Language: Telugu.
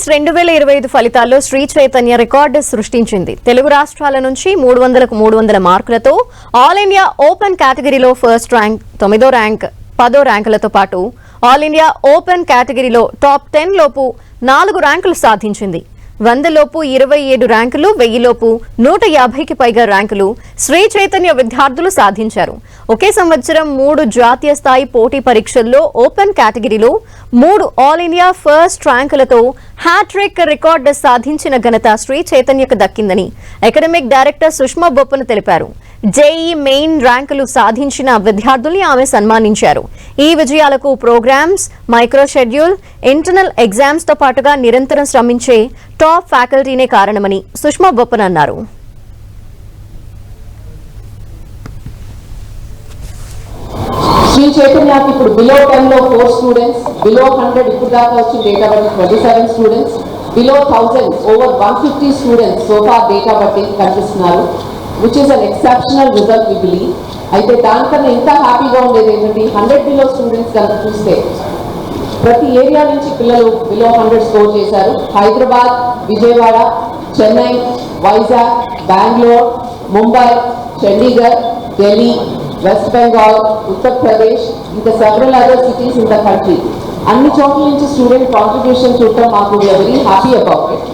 మెయిన్స్ రెండు వేల ఇరవై ఐదు ఫలితాల్లో శ్రీ చైతన్య రికార్డు సృష్టించింది. తెలుగు రాష్ట్రాల నుంచి మూడు వందలకు మూడు వందల మార్కులతో ఆల్ ఇండియా ఓపెన్ కేటగిరీలో ఫస్ట్ ర్యాంక్ తొమ్మిదో ర్యాంక్ పదో ర్యాంకులతో పాటు ఆల్ ఇండియా ఓపెన్ కేటగిరీలో టాప్ టెన్ లోపు నాలుగు ర్యాంకులు సాధించింది. వందలోపు ఇరవై ఏడు ర్యాంకులు వెయ్యిలోపు నూట యాభైకి పైగా ర్యాంకులు శ్రీ చైతన్య విద్యార్థులు సాధించారు. ఒకే సంవత్సరం మూడు జాతీయ స్థాయి పోటీ పరీక్షల్లో ఓపెన్ కేటగిరీలో మూడు ఆల్ ఇండియా ఫస్ట్ ర్యాంకులతో హ్యాట్రిక్ రికార్డు సాధించిన ఘనత శ్రీ చైతన్యకు దక్కిందని అకాడమిక్ డైరెక్టర్ సుష్మా బొప్పన తెలిపారు. జేఈ మెయిన్ ర్యాంకులు సాధించిన విద్యార్థుల్ని ఆమె సన్మానించారు. ఈ విజయాలకు ప్రోగ్రామ్స్ మైక్రో షెడ్యూల్ ఇంటర్నల్ ఎగ్జామ్స్తో పాటుగా నిరంతరం శ్రమించే టాప్ ఫ్యాకల్టీనే కారణమని సుష్మా బొప్పన్ అన్నారు. మీ చైతన్యకి ఇప్పుడు బిలో టెన్లో ఫోర్ స్టూడెంట్స్ బిలో హండ్రెడ్ ఇప్పుడు దాకా వచ్చిన డేటా బట్టి twenty seven students below thousand over one fifty students so far data బట్టి కనిపిస్తున్నారు which is an exceptional result we believe అయితే దానికన్నా ఇంకా హ్యాపీగా ఉండేది ఏంటంటే హండ్రెడ్ బిలో స్టూడెంట్స్ కనుక చూస్తే ప్రతి ఏరియా నుంచి పిల్లలు బిలో హండ్రెడ్ స్కోర్ చేశారు. హైదరాబాద్ విజయవాడ చెన్నై వైజాగ్ బెంగళూరు ముంబై చండీగఢ్ ఢిల్లీ వెస్ట్ బెంగాల్ ఉత్తరప్రదేశ్ ఇంకా several other cities in the country అన్ని చోట్ల నుంచి స్టూడెంట్ కాంట్రిబ్యూషన్ చూడటం మాకు వెరీ హ్యాపీ అబౌట్ ఇట్